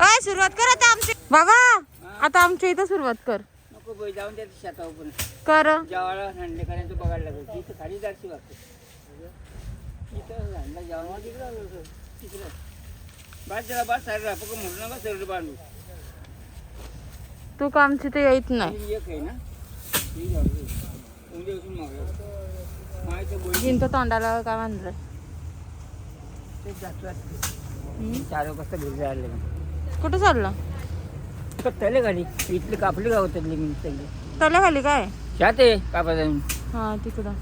अय सुरुवात कर आता आमची. बाबा आता आमच्या इथं सुरुवात कर. नको बाई जाऊन त्या शेतावर पण. कर. जेवायला थंड करायचं बघायला लागेल. तिथं खाली जायची वाटतं. इथं जेवण तिकडं. तिकडं. बस जरा बस सारे राहा. म्हणू नका सरळ बांधू. तू का आमची ते येत नाही. एक आहे ना? जिंत तोंडाला काय बांधलंय? जातो चार वाजता घरी जायला कुठं चाललं? तले गाडी इथली कापली गावतातली मी सगळी त्याला खाली काय? शात आहे कापा जाऊन. हा तिकडं.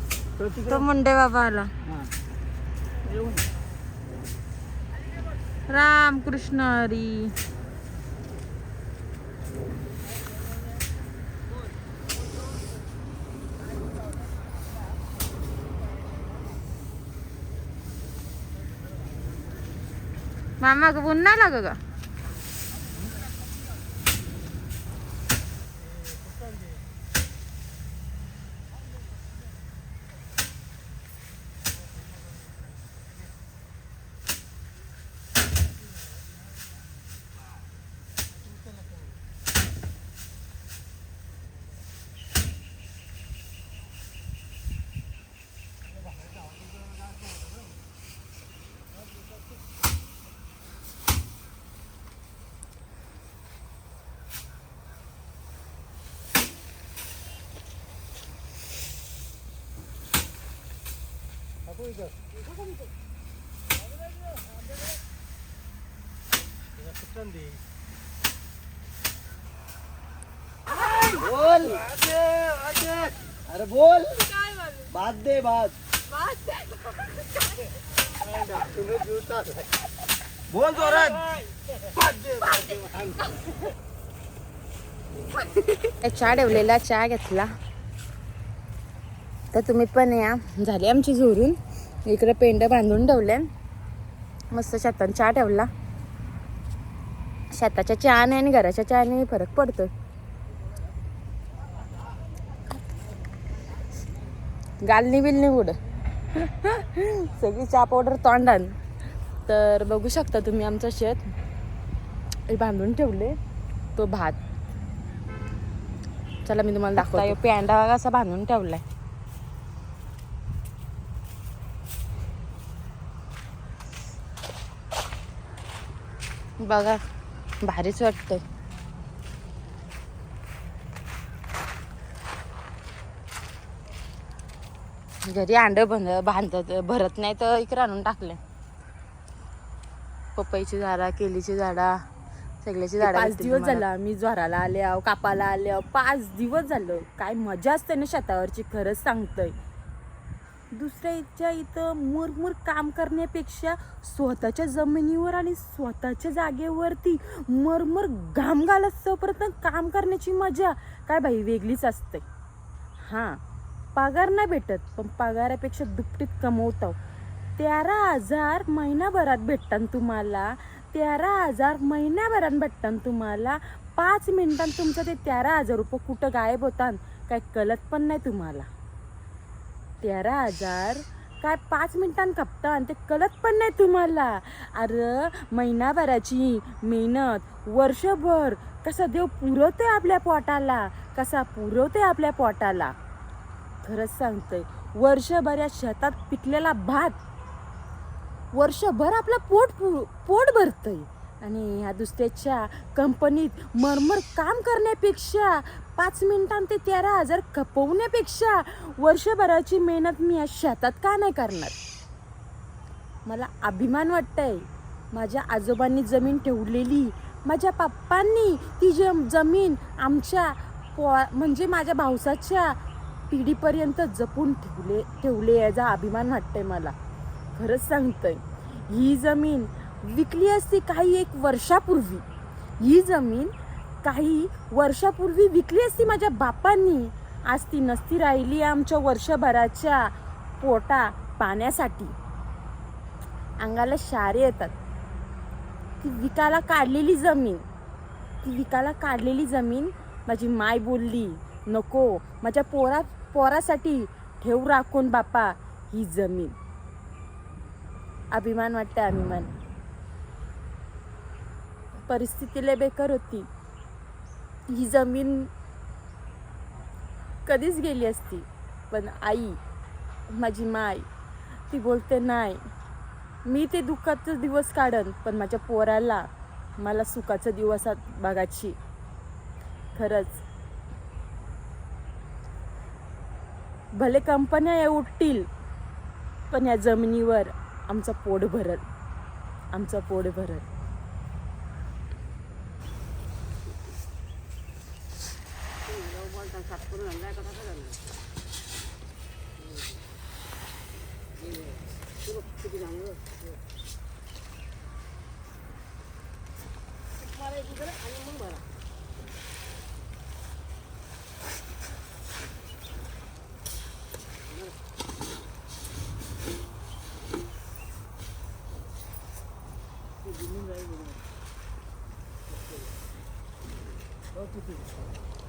तो मुंडे बाबा आला. राम कृष्ण हरी. मामा ग पुन्हा लाग बोल. अरे बोल. भात दे भात. बोल जोरात. चहा ठेवलेला चहा घेतला. तर तुम्ही पण या. झाली आमची झोरून. इकडे पेंड बांधून ठेवले. मस्त शेतात चहा ठेवला. शेताच्या चहाने आणि घराच्या चहाने फरक पडतो गालनी बिलनी उड सगळी चहा पावडर तोंडान तर बघू शकता तुम्ही आमचं शेत. बांधून ठेवले तो भात. चला मी तुम्हाला दाखवतो. पेंडा कसा बांधून ठेवलाय. बघा भारीच वाटतंय. घरी अंड बंद बांधत भरत नाही तर इकडे आणून टाकले पपईची झाडा केलीची झाडा सगळ्याची झाडा पाच दिवस झाला मी ज्वाराला आले आहो कापाला आले आहो पाच दिवस झालं. काय मजा असते ना शेतावरची खरंच सांगतोय. दुसऱ्याच्या इथं मुरमुर काम करण्यापेक्षा स्वतःच्या जमिनीवर आणि स्वतःच्या जागेवरती मरमर घाम घालत काम करण्याची मजा काय बाई वेगळीच असते. हां पगार नाही भेटत पण पगारापेक्षा दुपटीत कमवतो. तेरा हजार महिनाभरात भेटतात तुम्हाला तेरा हजार महिन्याभरात भेटतात तुम्हाला पाच मिनिटात तुमचं ते तेरा हजार रुपये कुठं गायब होतात काय कळत पण नाही तुम्हाला. तेरा हजार. काय पाच मिनटांत खपतं आणि ते कळत पण नाही तुम्हाला. अरे महिनाभराची मेहनत वर्षभर कसा देव पुरवते आपल्या पोटाला कसा पुरवते आपल्या पोटाला. खरंच सांगतोय वर्षभर या शेतात पिकलेला भात वर्षभर आपलं पोट पु- पोट भरतंय. आणि ह्या दुसऱ्याच्या कंपनीत मरमर काम करण्यापेक्षा पाच मिनिटांत ते तेरा हजार खपवण्यापेक्षा वर्षभराची मेहनत मी या शेतात का नाही करणार? मला अभिमान वाटतंय. माझ्या आजोबांनी जमीन ठेवलेली माझ्या पप्पांनी ती जे जमीन आमच्या पो म्हणजे माझ्या भावसाच्या पिढीपर्यंत जपून ठेवले ठेवले याचा अभिमान वाटतंय मला. खरंच सांगतंय ही जमीन विकली असती काही एक वर्षापूर्वी. ही जमीन काही वर्षापूर्वी विकली असती माझ्या बापांनी. आज ती नसती राहिली आमच्या वर्षभराच्या पोटा पाण्यासाठी. अंगाला शारे येतात. ती विकायला काढलेली जमीन. ती विकायला काढलेली जमीन माझी माय बोलली नको माझ्या पोरा पोरासाठी ठेव राखून बापा ही जमीन. अभिमान वाटतं अभिमान. परिस्थिती लय बेकार होती. ही जमीन कधीच गेली असती. पण आई माझी माय ती बोलते नाही मी ते दुःखाचं दिवस काढन पण माझ्या पोराला मला सुखाचं दिवसात बघायची. खरंच. भले कंपन्या या उठतील पण या जमिनीवर आमचं पोट भरल. आमचं पोट भरल. इथे इथे टाकता या एका ठिकाणी फुटेज काढू फुटेज निकी निकी सारखी फुटेज काढली नाही फुटेज खाते ते फुल मी बोलते का मला व्हिडिओ काढायचा द्या जरा टपली त्यांना आणखी काय रे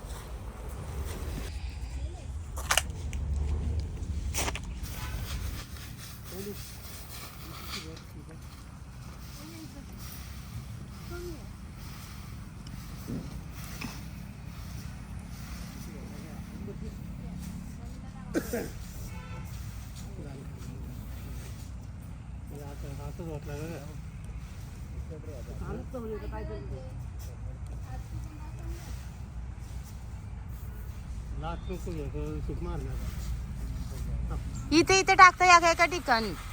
हलकी निक्की आहे का मी मी निक्की आहे शेतकरी आहे, बोल ना बाई काय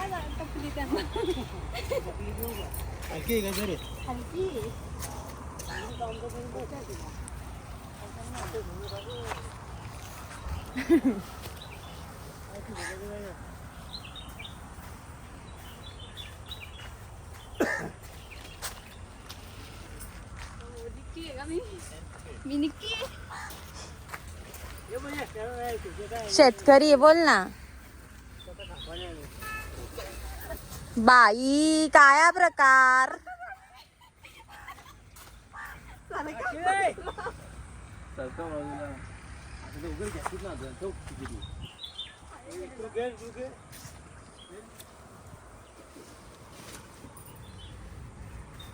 उघड घ्यायचीच ना अजून तो किती तू बाई काय प्रकार?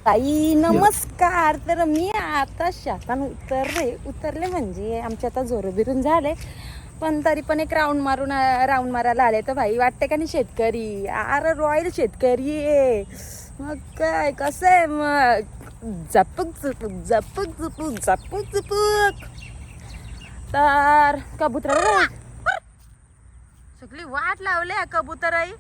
ताई नमस्कार. तर मी आता शातान उतरले. उतरले म्हणजे आमचे आता जोरबिरून झाले. पण तरी पण एक राऊंड मारून राऊंड मारायला आले तर भाई वाटते का नाही शेतकरी? अरे रॉयल शेतकरी आहे. मग काय कसं आहे मग? झपक झुपूक झपक झुपूक झपक झुपूक तर कबूतर सगळी वाट लावले कबूतराई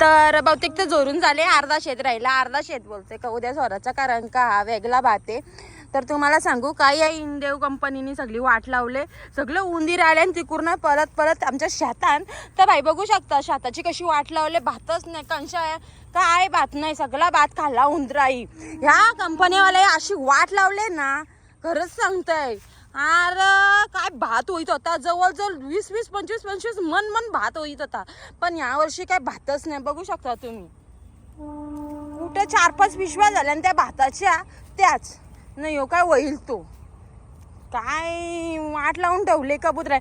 तर बहुतेक ते जोरून झाले अर्धा शेत राहिला. अर्धा शेत बोलते का? उद्या स्वराचा कारण का? हा वेगळा भात आहे. तर तुम्हाला सांगू का या इंदेव कंपनीने सगळी वाट लावले सगळं उंदीर आले आणि तिकडून परत परत आमच्या शेतात तर भाई बघू शकता शेताची कशी वाट लावले भातच नाही कंशा काय भात नाही सगळा भात खाल्ला उंदराई. ह्या कंपनीवाले अशी वाट लावले ना खरंच सांगतंय. अरे काय भात होईत होता. जवळजवळ वीस वीस पंचवीस पंचवीस मन मन भात होईत होता. पण यावर्षी काय भातच नाही. बघू शकता तुम्ही. कुठं चार पाच पिशव्या झाल्या आणि त्या भाताच्या त्याच. नाही हो काय होईल तो? काय वाट लावून ठेवले कबूतर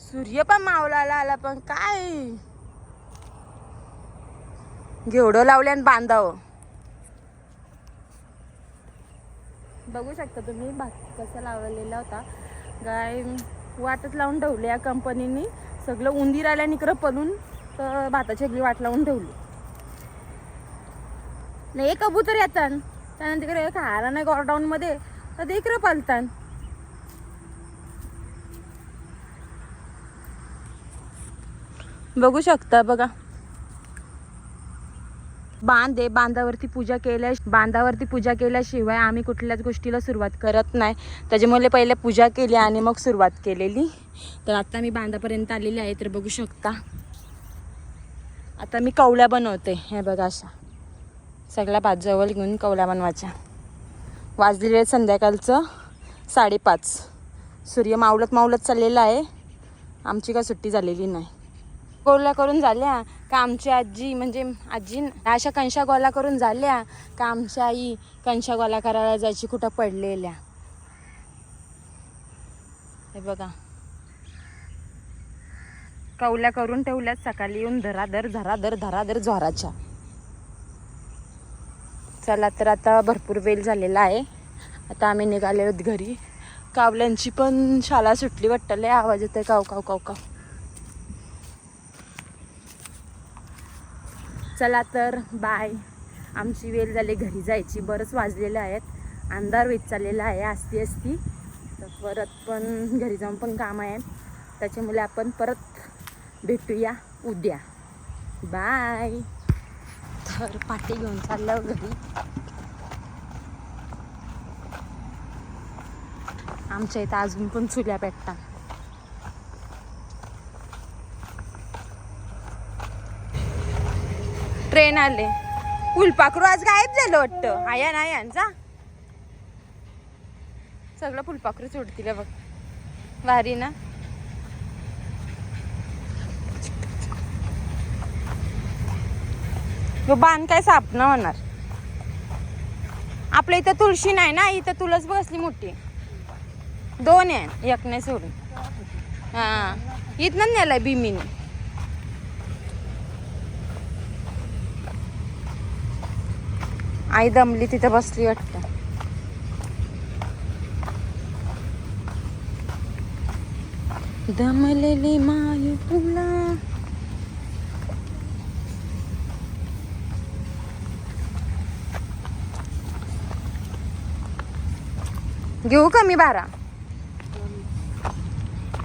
सूर्य पण मावळाला आला पण काय? घेवडं लावले आणि बांधावं. बघू शकता तुम्ही भात कसा लावलेला होता. गाय वाटच लावून ठेवली या कंपनीनी सगळं उंदीर आल्या निकडं पलून तर भाताची अगदी वाट लावून ठेवली. नाही एक कबूतर येतात त्यानंतर तिकडे खायला नाही गॉरडाऊन मध्ये. तर ते इकडं पालतात बघू शकता बघा. बांध आहे. बांधावरती पूजा केल्या बांधावरती पूजा केल्याशिवाय आम्ही कुठल्याच गोष्टीला सुरुवात करत नाही. त्याच्यामुळे पहिले पूजा केली आणि मग सुरुवात केलेली. तर आता मी बांधापर्यंत आलेली आहे तर बघू शकता. आता मी कवल्या बनवते. हे बघा अशा. सगळ्या भात घेऊन कवल्या बनवायच्या. वाजलेले आहे संध्याकाळचं साडेपाच. सूर्य मावलत मावलत चाललेला आहे. आमची काय सुट्टी झालेली नाही. गोला करून झाल्या. का आमची आजी म्हणजे आजी अशा कंशा गोला करून झाल्या. का आमची आई कंशा गोला करायला जायची कुठं पडलेल्या. हे बघा. कवल्या करून ठेवल्यात सकाळी येऊन धराधर धराधर धराधर ज्वाराच्या. चला तर आता भरपूर वेळ झालेला आहे. आता आम्ही निघाले आहोत घरी. कावल्यांची पण शाळा सुटली वाटतं. लय आवाज येतोय. काव काव काव काव. चला तर बाय. आमची वेळ झाली घरी जायची. बरंच वाजलेलं आहेत. अंधार वेच चाललेला आहे असती असती तर परत पण घरी जाऊन पण काम आहे. त्याच्यामुळे आपण परत भेटूया उद्या. बाय. तर पाठी घेऊन चाललं घरी. आमच्या इथं अजून पण चुल्या पेटतात. ट्रेन आले. फुलपाखरू आज गायब झालं वाटतं. आया ना यांचा सगळं फुलपाखरू सोडतील बघ. भारी ना. बांध काय काय सापना होणार? आपल्या इथं तुळशी नाही ना इथं तुळस बसली मोठी. दोन आहे एक नाही सोडून. हा. इथनं नेलाय भीमीने. आई दमली तिथं बसली वाटतं. दमलेली माय तुला. घेऊ का मी बारा?